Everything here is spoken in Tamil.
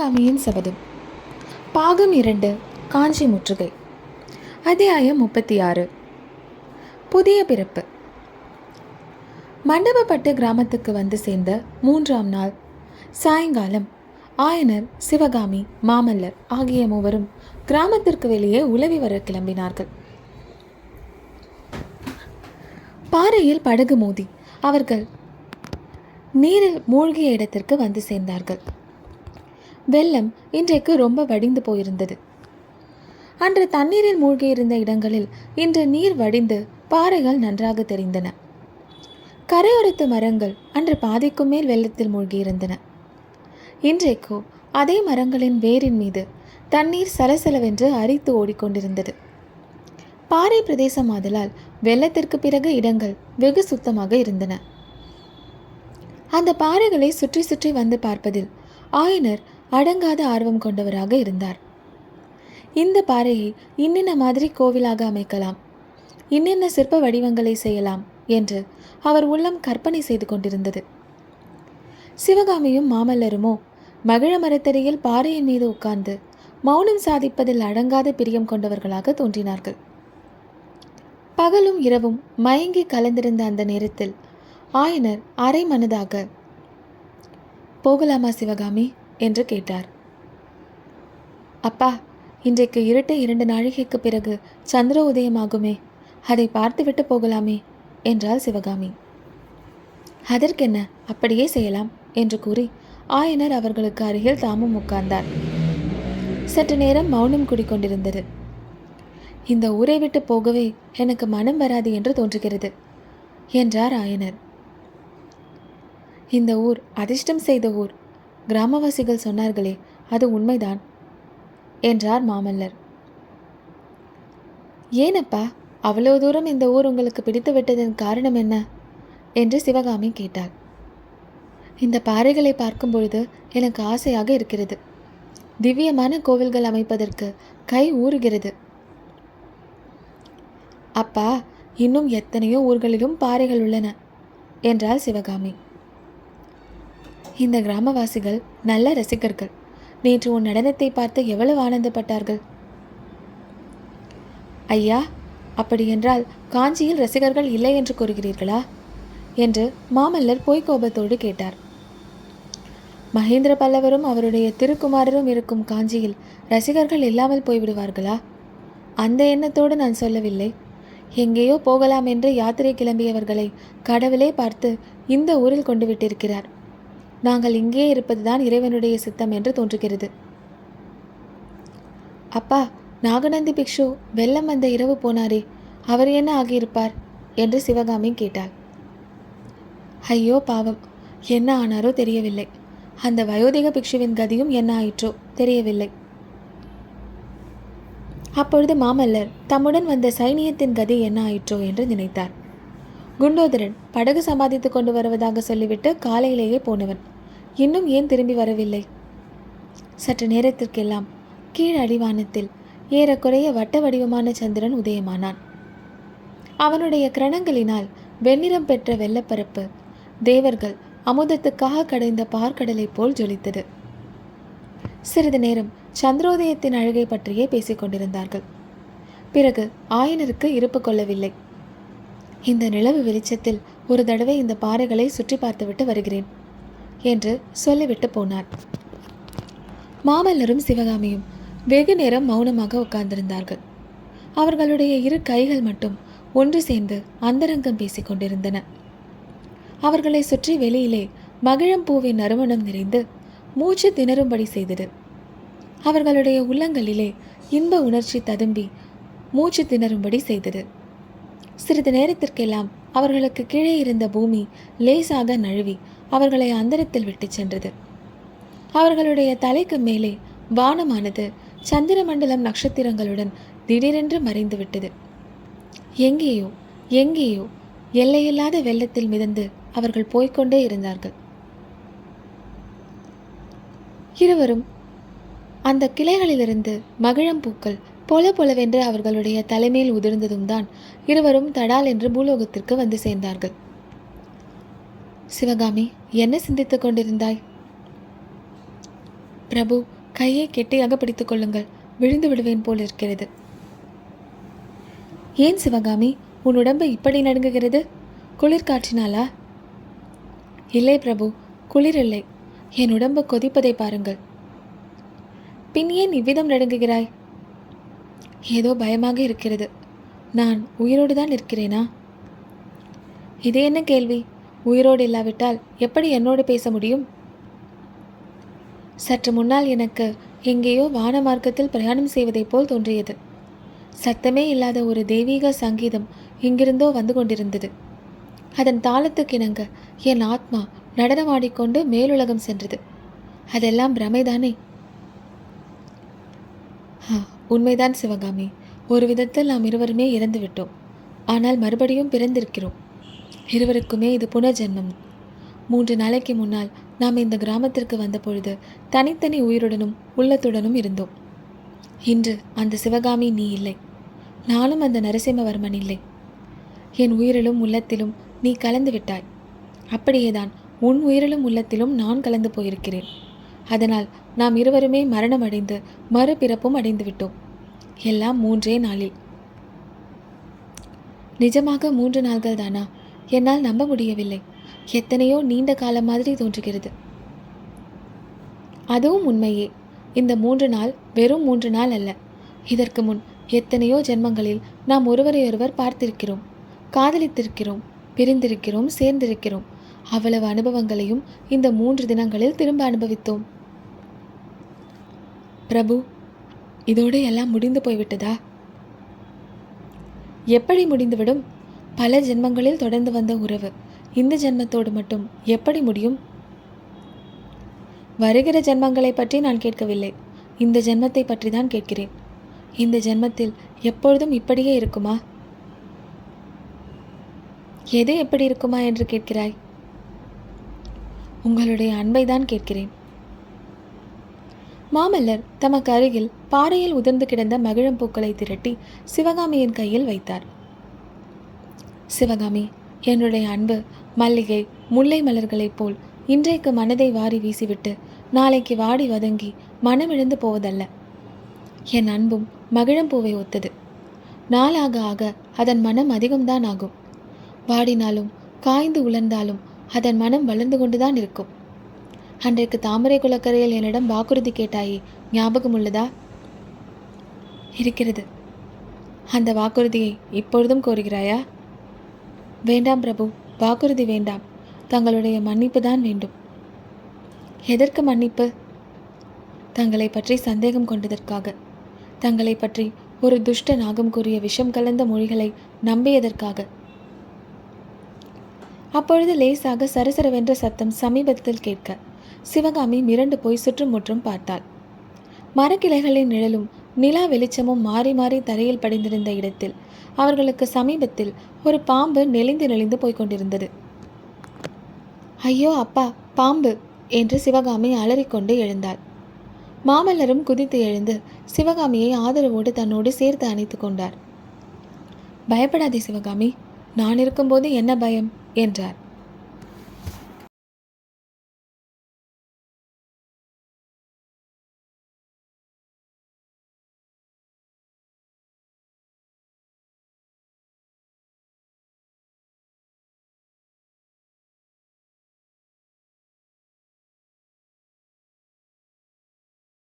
சாமியின் சபதம். பாகம் இரண்டு காஞ்சி முற்றுகை. அத்தியாயம் முப்பத்தி ஆறு புதிய பிறப்பு. மண்டபப்பட்டு கிராமத்துக்கு வந்து சேர்ந்த மூன்றாம் நாள் சாயங்காலம் ஆயனர் சிவகாமி மாமல்லர் ஆகிய மூவரும் கிராமத்திற்கு வெளியே உலவி வர கிளம்பினார்கள். பாறையில் படகு மோதி அவர்கள் நீரில் மூழ்கிய இடத்திற்கு வந்து சேர்ந்தார்கள். வெள்ளம் இன்றைக்கு ரொம்ப வடிந்து போயிருந்தது. அன்று தண்ணீரில் மூழ்கியிருந்த இடங்களில் இன்று நீர் வடிந்து பாறைகள் நன்றாக தெரிந்தன. கரையோரத்து மரங்கள் அன்று பாதிக்கும் மேல் வெள்ளத்தில் மூழ்கியிருந்தன. இன்றைக்கோ அதே மரங்களின் வேரின் மீது தண்ணீர் சலசலவென்று அரித்து ஓடிக்கொண்டிருந்தது. பாறை பிரதேசம் ஆதலால் வெள்ளத்திற்கு பிறகு இடங்கள் வெகு சுத்தமாக இருந்தன. அந்த பாறைகளை சுற்றி சுற்றி வந்து பார்ப்பதில் ஆயனர் அடங்காத ஆர்வம் கொண்டவராக இருந்தார். இந்த பாறையை இன்னின்ன மாதிரி கோவிலாக அமைக்கலாம்? இன்னின்ன சிற்ப வடிவங்களை செய்யலாம்? என்று அவர் உள்ளம் கற்பனை செய்து கொண்டிருந்தது. சிவகாமியும் மாமல்லருமோ மகிழ மரத்தடியில் பாறையின் மீது உட்கார்ந்து மௌனம் சாதிப்பதில் அடங்காத பிரியம் கொண்டவர்களாக தோன்றினார்கள். பகலும் இரவும் மயங்கி கலந்திருந்த அந்த நேரத்தில் ஆயனர் அரை மனதாக போகலாமா சிவகாமி? என்று கேட்டார். அப்பா இன்றைக்கு இருட்டு இரண்டு நாழிகைக்கு பிறகு சந்திர உதயமாகுமே. அதை பார்த்துவிட்டு போகலாமே என்றாள் சிவகாமி. அதற்கென்ன அப்படியே செய்யலாம் என்று கூறி ஆயனர் அவர்களுக்கு அருகில் தாமும் உட்கார்ந்தார். சற்று நேரம் மௌனம் குடிக்கொண்டிருந்தது. இந்த ஊரை விட்டு போகவே எனக்கு மனம் வராது என்று தோன்றுகிறது என்றார் ஆயனர். இந்த ஊர் அதிர்ஷ்டம் செய்த ஊர் கிராமவாசிகள் சொன்னார்களே அது உண்மைதான் என்றார் மாமல்லர். ஏனப்பா அவ்வளவு தூரம் இந்த ஊர் உங்களுக்கு பிடித்து விட்டதன் காரணம் என்ன? என்று சிவகாமி கேட்டாள். இந்த பாறைகளை பார்க்கும் பொழுது எனக்கு ஆசையாக இருக்கிறது. திவ்யமான கோவில்கள் அமைப்பதற்கு கை ஊறுகிறது. அப்பா இன்னும் எத்தனையோ ஊர்களிலும் பாறைகள் உள்ளன என்றாள் சிவகாமி. இந்த கிராமவாசிகள் நல்ல ரசிகர்கள். நேற்று உன் நடனத்தை பார்த்து எவ்வளவு ஆனந்தப்பட்டார்கள்? ஐயா அப்படியென்றால் காஞ்சியில் ரசிகர்கள் இல்லை என்று கூறுகிறீர்களா? என்று மாமல்லர் பொய்க் கோபத்தோடு கேட்டார். மகேந்திர பல்லவரும் அவருடைய திருக்குமாரரும் இருக்கும் காஞ்சியில் ரசிகர்கள் இல்லாமல் போய்விடுவார்களா? அந்த எண்ணத்தோடு நான் சொல்லவில்லை. எங்கேயோ போகலாம் என்று யாத்திரை கிளம்பியவர்களை கடவுளே பார்த்து இந்த ஊரில் கொண்டு விட்டிருக்கிறார். நாங்கள் இங்கே இருப்பதுதான் இறைவனுடைய சித்தம் என்று தோன்றுகிறது. அப்பா நாகநந்தி பிக்ஷு வெள்ளம் வந்த இரவு போனாரே அவர் என்ன ஆகியிருப்பார்? என்று சிவகாமி கேட்டாள். ஐயோ பாவம் என்ன ஆனாரோ தெரியவில்லை. அந்த வயோதிக பிக்ஷுவின் கதியும் என்ன ஆயிற்றோ தெரியவில்லை. அப்பொழுது மாமல்லர் தம்முடன் வந்த சைனியத்தின் கதி என்ன ஆயிற்றோ? என்று நினைத்தார். குண்டோதரன் படகு சம்பாதித்து கொண்டு வருவதாக சொல்லிவிட்டு காலையிலேயே போனவன். இன்னும் ஏன் திரும்பி வரவில்லை? சற்று நேரத்திற்கெல்லாம் கீழ் அடிவானத்தில் ஏறக்குறைய வட்ட வடிவமான சந்திரன் உதயமானான். அவனுடைய கிரணங்களினால் வெண்ணிறம் பெற்ற வெள்ளப்பரப்பு தேவர்கள் அமுதத்துக்காக கடைந்த பார்க்கடலைப் போல் ஜொலித்தது. சிறிது நேரம் சந்திரோதயத்தின் அழகை பற்றியே பேசிக் கொண்டிருந்தார்கள். பிறகு ஆயனருக்கு இருப்பு கொள்ளவில்லை. இந்த நிலவு வெளிச்சத்தில் ஒரு தடவை இந்த பாறைகளை சுற்றி பார்த்துவிட்டு வருகிறேன். என்று சொல்லிவிட்டு போனார். மாமல்லரும் சிவகாமியும் வெகு நேரம் மௌனமாக உட்கார்ந்திருந்தார்கள். அவர்களுடைய இரு கைகள் மட்டும் ஒன்று சேர்ந்து அந்தரங்கம் பேசிக் கொண்டிருந்தன. அவர்களை சுற்றி வெளியிலே மகிழம் பூவின் நறுமணம் நிறைந்து மூச்சு திணறும்படி செய்தது. அவர்களுடைய உள்ளங்களிலே இன்ப உணர்ச்சி ததும்பி மூச்சு திணறும்படி செய்தது. சிறிது நேரத்திற்கெல்லாம் அவர்களுக்கு கீழே இருந்த பூமி லேசாக நழுவி அவர்களை அந்தரத்தில் விட்டுச் சென்றது. அவர்களுடைய தலைக்கு மேலே வானமானது சந்திரமண்டலம் நட்சத்திரங்களுடன் திடீரென்று மறைந்து விட்டது எங்கேயோ எங்கேயோ எல்லையில்லாத வெள்ளத்தில் மிதந்து அவர்கள் போய்க்கொண்டே இருந்தார்கள். இருவரும் அந்த கிளைகளிலிருந்து மகிழம் பூக்கள் பொல பொலவென்று அவர்களுடைய தலைமையில் உதிர்ந்ததும் தான் இருவரும் தடால் என்று பூலோகத்திற்கு வந்து சேர்ந்தார்கள். சிவகாமி என்ன சிந்தித்துக் கொண்டிருந்தாய்? பிரபு கையை கெட்டியாக பிடித்துக் கொள்ளுங்கள். விழுந்து விடுவேன் போல் இருக்கிறது. ஏன் சிவகாமி உன் உடம்பு இப்படி நடுங்குகிறது? குளிர் காற்றினாலா இல்லை பிரபு குளிர் இல்லை என் உடம்பு கொதிப்பதை பாருங்கள். பின் ஏன் இவ்விதம் நடுங்குகிறாய்? ஏதோ பயமாக இருக்கிறது. நான் உயிரோடு தான் இருக்கிறேனா? இது என்ன கேள்வி? உயிரோடு இல்லாவிட்டால் எப்படி என்னோடு பேச முடியும்? சற்று முன்னால் எனக்கு எங்கேயோ வான மார்க்கத்தில் பிரயாணம் செய்வதைப் போல் தோன்றியது. சத்தமே இல்லாத ஒரு தெய்வீக சங்கீதம் எங்கிருந்தோ வந்து கொண்டிருந்தது. அதன் தாளத்துக்கிணங்க என் ஆத்மா நடனமாடிக்கொண்டு மேலுலகம் சென்றது. அதெல்லாம் பிரமைதானே? உண்மைதான் சிவகாமி. ஒரு விதத்தில் நாம் இருவருமே இறந்து விட்டோம் ஆனால் மறுபடியும் பிறந்திருக்கிறோம். இருவருக்குமே இது புனர்ஜென்மம். மூன்று நாளைக்கு முன்னால் நாம் இந்த கிராமத்திற்கு வந்த பொழுது தனித்தனி உயிருடனும் உள்ளத்துடனும் இருந்தோம். இன்று அந்த சிவகாமி நீ இல்லை. நானும் அந்த நரசிம்மவர்மன் இல்லை. என் உயிரிலும் உள்ளத்திலும் நீ கலந்து விட்டாய். அப்படியேதான் உன் உயிரிலும் உள்ளத்திலும் நான் கலந்து போயிருக்கிறேன். அதனால் நாம் இருவருமே மரணம் அடைந்து மறுபிறப்பும் அடைந்து விட்டோம். எல்லாம் மூன்றே நாளில். நிஜமாக மூன்று நாள்கள் தானா என்னால் நம்ப முடியவில்லை. எத்தனையோ நீண்ட காலம் மாதிரி தோன்றுகிறது. அதுவும் உண்மையே. இந்த மூன்று நாள் வெறும் மூன்று நாள் அல்ல. இதற்கு முன் எத்தனையோ ஜென்மங்களில் நாம் ஒருவரையொருவர் பார்த்திருக்கிறோம். காதலித்திருக்கிறோம் பிரிந்திருக்கிறோம் சேர்ந்திருக்கிறோம். அவ்வளவு அனுபவங்களையும் இந்த மூன்று தினங்களில் திரும்ப அனுபவித்தோம். பிரபு இதோடு எல்லாம் முடிந்து போய்விட்டதா? எப்படி முடிந்துவிடும்? பல ஜென்மங்களில் தொடர்ந்து வந்த உறவு. இந்த ஜென்மத்தோடு மட்டும் எப்படி முடியும்? வருகிற ஜென்மங்களை பற்றி நான் கேட்கவில்லை. இந்த ஜென்மத்தை பற்றி தான் கேட்கிறேன். இந்த ஜென்மத்தில் எப்பொழுதும் இப்படியே இருக்குமா? எது எப்படி இருக்குமா என்று கேட்கிறாய்? உங்களுடைய அன்பை தான் கேட்கிறேன். மாமல்லர் தமக்கு அருகில் பாறையில் உதிர்ந்து கிடந்த மகிழம் பூக்களை திரட்டி சிவகாமியின் கையில் வைத்தார். சிவகாமி என்னுடைய அன்பு மல்லிகை முல்லை மலர்களைப் போல் இன்றைக்கு மனதை வாரி வீசிவிட்டு நாளைக்கு வாடி வதங்கி மனமிழந்து போவதல்ல. என் அன்பும் மகிழம்பூவை ஒத்தது. நாளாக ஆக அதன் மனம் அதிகம்தான் ஆகும். வாடினாலும் காய்ந்து உலர்ந்தாலும் அதன் மனம் வளர்ந்து கொண்டுதான் இருக்கும். அன்றைக்கு தாமரை குளக்கரையில் என்னிடம் வாக்குறுதி கேட்டாயே ஞாபகம் உள்ளதா? இருக்கிறது. அந்த வாக்குறுதியை இப்பொழுதும் கோருகிறாயா? வேண்டாம் பிரபு வாக்குறுதி வேண்டாம். தங்களுடைய மன்னிப்பு தான் வேண்டும். எதற்கு மன்னிப்பு? தங்களை பற்றி சந்தேகம் கொண்டதற்காக. தங்களை பற்றி ஒரு துஷ்ட நாகம் கூறிய விஷம் கலந்த மொழிகளை நம்பியதற்காக. அப்பொழுது லேசாக சரசரவென்ற சத்தம் சமீபத்தில் கேட்க சிவகாமி மிரண்டு போய் சுற்றும் முற்றும் பார்த்தாள். மரக்கிளைகளின் நிழலும் நிலா வெளிச்சமும் மாறி மாறி தரையில் படிந்திருந்த இடத்தில் அவர்களுக்கு சமீபத்தில் ஒரு பாம்பு நெளிந்து நெளிந்து போய்க் கொண்டிருந்தது. ஐயோ அப்பா பாம்பு! என்று சிவகாமி அலறிக்கொண்டு எழுந்தாள். மாமல்லரும் குதித்து எழுந்து சிவகாமியை ஆதரவோடு தன்னோடு சேர்த்து அணைத்து கொண்டார். பயப்படாதே சிவகாமி நான் இருக்கும்போது என்ன பயம்? என்றார்.